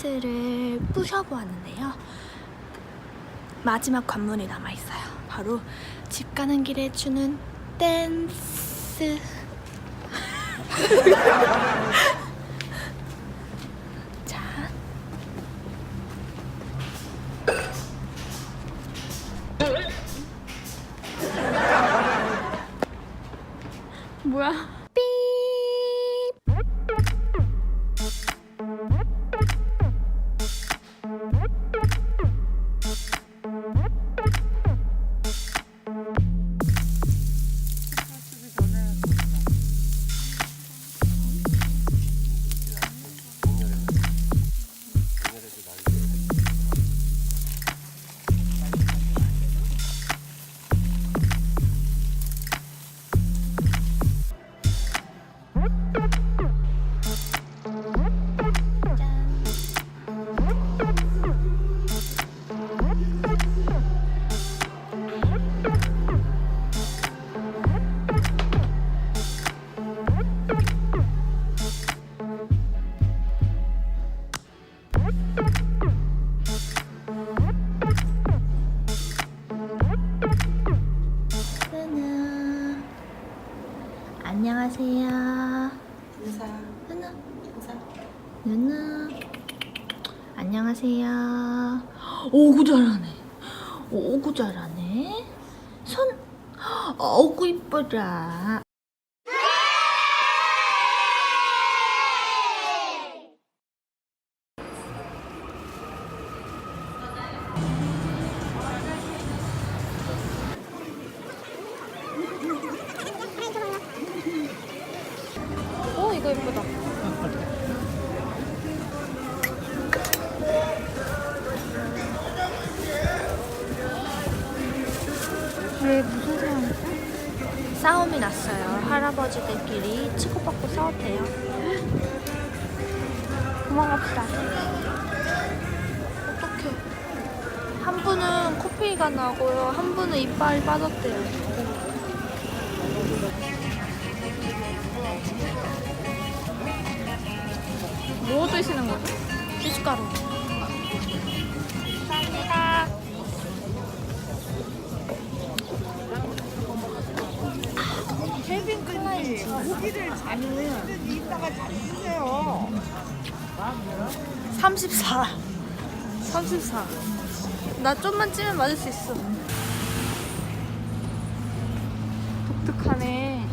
스트레스를 부셔보았는데요. 마지막 관문이 남아있어요. 바로 집 가는 길에 추는 댄스. 자. 뭐야 누나 인사. 누나 안녕하세요. 오구 잘하네. 오구 잘하네. 손 어구 이뻐라 싸움? 싸움이 났어요. 할아버지들끼리 치고받고 싸웠대요. 도망갑시다. 어떡해. 한 분은 코피가 나고요. 한 분은 이빨이 빠졌대요. 뭐 드시는 거죠? 미숫가루. 아이 고기를 자는 이따가 잘 쓰세요 34. 34. 나 좀만 찌면 맞을 수 있어. 독특하네.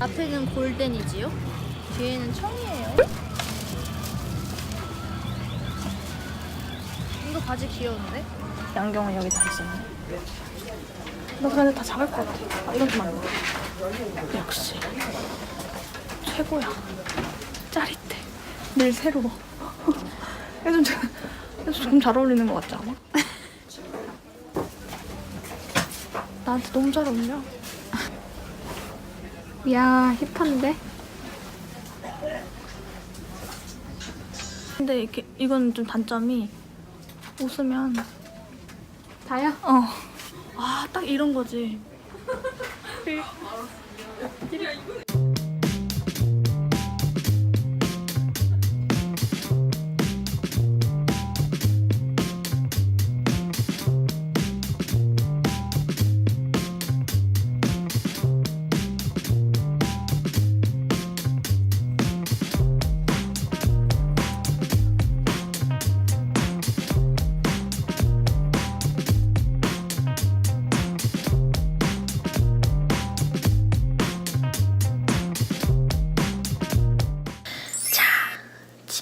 앞에는 골덴이지요? 뒤에는 청이에요. 이거 바지 귀여운데? 양경은 여기 다 있었네. 나 근데 다 작을 것 같아. 아, 이건 좀 안 돼. 역시. 최고야. 짜릿해. 늘 새로워. 얘 좀, 잘 어울리는 것 같지 않아? 나한테 너무 잘 어울려. 야, 힙한데? 근데 이렇게, 이건 좀 단점이 웃으면 다야? 어. 아, 딱 이런 거지.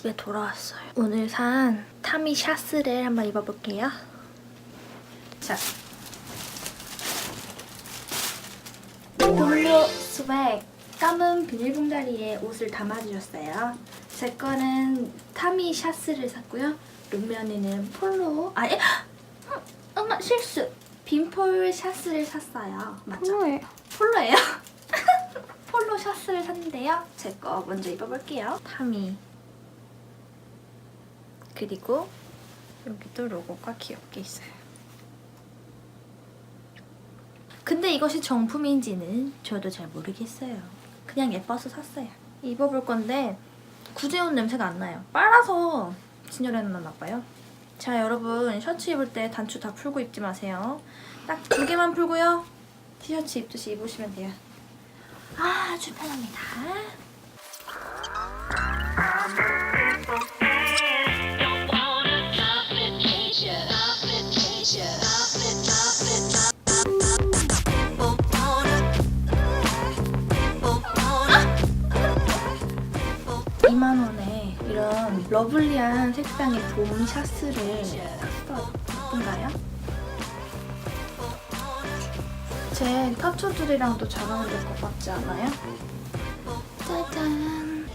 집에 돌아왔어요. 오늘 산 타미 샤스를 한번 입어볼게요. 자. 폴로 스웩 까만 비닐봉다리에 옷을 담아주셨어요. 제 거는 타미 샤스를 샀고요. 룸면에는 폴로 아 예? 음, 엄마 실수. 빈폴 샤스를 샀어요. 맞죠? 폴로예요. 폴로예요? 폴로 샤스를 샀는데요. 제 거 먼저 입어볼게요. 타미. 그리고 여기도 로고가 귀엽게 있어요. 근데 이것이 정품인지는 저도 잘 모르겠어요. 그냥 예뻐서 샀어요. 입어볼 건데 구제온 냄새가 안 나요. 빨아서 진열해놨나 봐요. 자 여러분 셔츠 입을 때 단추 다 풀고 입지 마세요. 딱 두 개만 풀고요. 티셔츠 입듯이 입으시면 돼요. 아주 편합니다. 러블리한 색상의 봄 샤스를 샀어요. 예쁜가요? 제 타투들이랑도 잘 어울릴 것 같지 않아요? 짜잔.